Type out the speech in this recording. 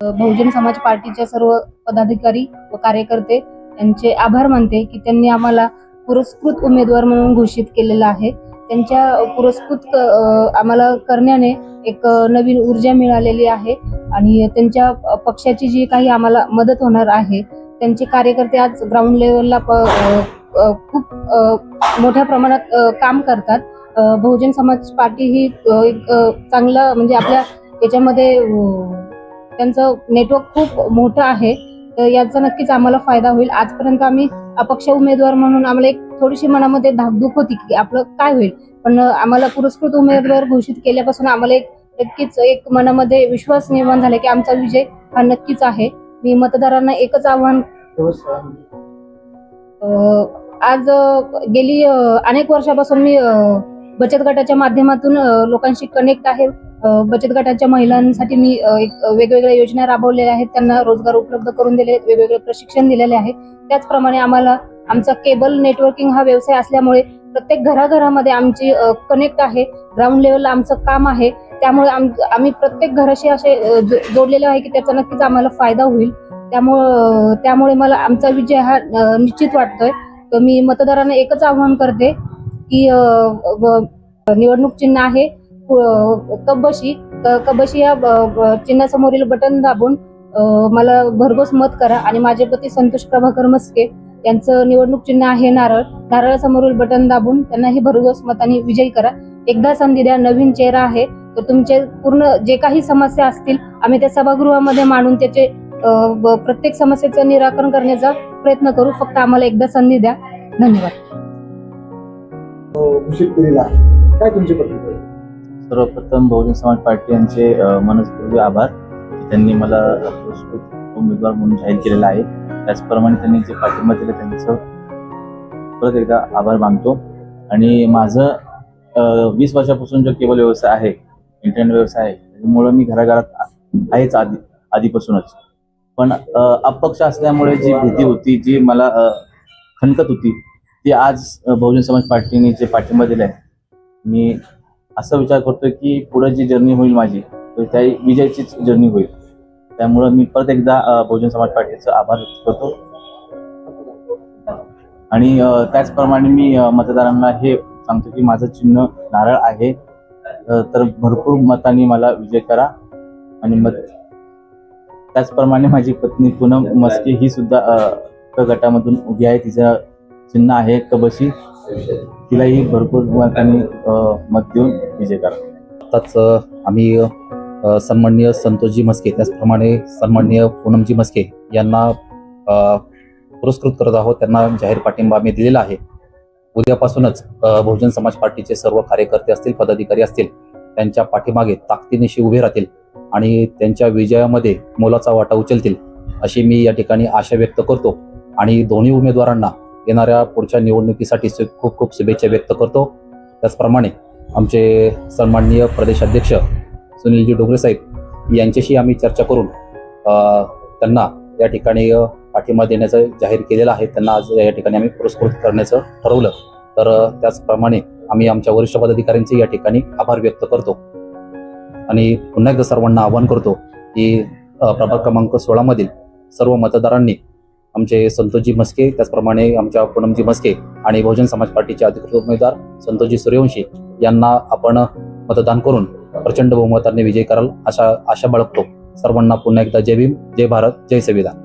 बहुजन समाज पार्टीच्या सर्व पदाधिकारी व कार्यकर्ते यांचे आभार मानते की त्यांनी आम्हाला पुरस्कृत उमेदवार म्हणून घोषित केलेला आहे. त्यांच्या पुरस्कृत आम्हाला करण्याने एक नवीन ऊर्जा मिळालेली आहे आणि त्यांच्या पक्षाची जी काही आम्हाला मदत होणार आहे त्यांचे कार्यकर्ते आज ग्राउंड लेवलला प- खूप मोठ्या प्रमाणात काम करतात. बहुजन समाज पार्टी ही एक चांगलं म्हणजे आपल्या याच्यामध्ये त्यांचं नेटवर्क खूप मोठं आहे. तर याचा नक्कीच आम्हाला फायदा होईल. आजपर्यंत आम्ही अपक्ष उमेदवार म्हणून आम्हाला एक थोडीशी मनामध्ये धाकधूक होती की आपलं काय होईल. पण आम्हाला पुरस्कृत उमेदवार घोषित केल्यापासून आम्हाला एक नक्कीच एक मनामध्ये विश्वास निर्माण झाला की आमचा विजय हा नक्कीच आहे. मी मतदारांना एकच आव्हान आज गेली अनेक वर्षापासून मी बचत गटाच्या माध्यमातून लोकांशी कनेक्ट आहे. बचत गटाच्या महिलांसाठी मी एक वेगवेगळ्या योजना राबवलेल्या आहेत. त्यांना रोजगार उपलब्ध करून दिले वेगवेगळे प्रशिक्षण दिलेले आहे. त्याचप्रमाणे आम्हाला आमचा केबल नेटवर्किंग हा व्यवसाय असल्यामुळे प्रत्येक घराघरामध्ये आमची कनेक्ट आहे. ग्राउंड लेवलला आमचं काम आहे. त्यामुळे आम आम्ही प्रत्येक घराशी असे जो- जोडलेले आहे की त्याचा नक्कीच आम्हाला फायदा होईल. त्यामुळं त्यामुळे मला आमचा विजय हा निश्चित वाटतोय. तर मी मतदारांना एकच आवाहन करते की निवडणूक चिन्ह आहे. कब्बशी कब्बशी या चिन्हासमोरील बटन दाबून मला भरघोस मत करा आणि माझे पती संतोष प्रभाकर मस्के यांचं निवडणूक चिन्ह आहे नारळ. नारळासमोरील बटन दाबून त्यांनाही भरघोस मताने विजयी करा. एकदा संधी द्या नवीन चेहरा आहे तर तुमचे पूर्ण जे काही समस्या असतील आम्ही त्या सभागृहामध्ये मांडून त्याचे प्रत्येक समस्येचं निराकरण करण्याचा प्रयत्न करू. फक्त आम्हाला एकदा संधी द्या. धन्यवाद. काय तुमची प्रतिक्रिया? सर्वप्रथम बहुजन समाज पार्टी यांचे मनस्पूर्वी आभार. त्यांनी मला पुरस्कृत उमेदवार म्हणून जाहीर केलेला आहे. त्याचप्रमाणे त्यांनी जे पाठिंबा दिला त्यांचं परत एकदा आभार मानतो. आणि माझं वीस वर्षापासून जो केबल व्यवसाय आहे इंटरनेट व्यवसाय आहे त्याच्यामुळं मी घराघरात आहेच आधी आधीपासूनच. पण अपक्ष असल्यामुळे जी भीती होती जी मला खणकत होती ती आज बहुजन समाज पार्टीने जे पाठिंबा दिलाय मी असा विचार करतोय की पुढे जी जर्नी होईल माझी त्या विजयाचीच जर्नी होईल. त्यामुळं मी परत एकदा बहुजन समाज पार्टीचा आभार व्यक्त करतो. आणि त्याचप्रमाणे मी मतदारांना हे सांगतो की माझं चिन्ह नारळ आहे. तर भरपूर मतांनी मला विजय करा. आणि मत त्याचप्रमाणे माझी पत्नी पूनम मस्के ही सुद्धा गटामधून उभी आहे. तिचं चिन्ह आहे कबशी. तिलाही भरपूर त्यांनी मत देऊन विजय करा. आताच आम्ही सन्माननीय संतोषजी मस्के त्याचप्रमाणे सन्माननीय पूनमजी मस्के यांना पुरस्कृत करत आहोत. त्यांना जाहीर पाठिंबा आम्ही दिलेला आहे. उद्यापासूनच बहुजन समाज पार्टीचे सर्व कार्यकर्ते असतील पदाधिकारी असतील त्यांच्या पाठीमागे ताकदीनिशी उभे राहतील आणि त्यांच्या विजयामध्ये मोलाचा वाटा उचलतील अशी मी या ठिकाणी आशा व्यक्त करतो. आणि दोन्ही उमेदवारांना येणाऱ्या पुढच्या निवडणुकीसाठी खूप खूप शुभेच्छा व्यक्त करतो. त्याचप्रमाणे आमचे सन्माननीय प्रदेशाध्यक्ष सुनीलजी डोंगरे साहेब यांच्याशी आम्ही चर्चा करून त्यांना या ठिकाणी पाठिंबा देण्याचं जाहीर केलेलं आहे. त्यांना आज या ठिकाणी आम्ही पुरस्कृत करण्याचं ठरवलं. तर त्याचप्रमाणे आम्ही आमच्या वरिष्ठ पदाधिकाऱ्यांचे या ठिकाणी आभार व्यक्त करतो. आणि पुन्हा एकदा सर्वांना आवाहन करतो की प्रभाग क्रमांक सोळामधील सर्व मतदारांनी आमचे संतोजी मस्के त्याचप्रमाणे आमच्या पूनमजी मस्के आणि बहुजन समाज पार्टीचे अधिकृत उमेदवार संतोजी सूर्यवंशी यांना आपण मतदान करून प्रचंड बहुमताने विजय कराल अशा आशा बाळगतो. सर्वांना पुन्हा एकदा जय भीम जय भारत जय संविधान.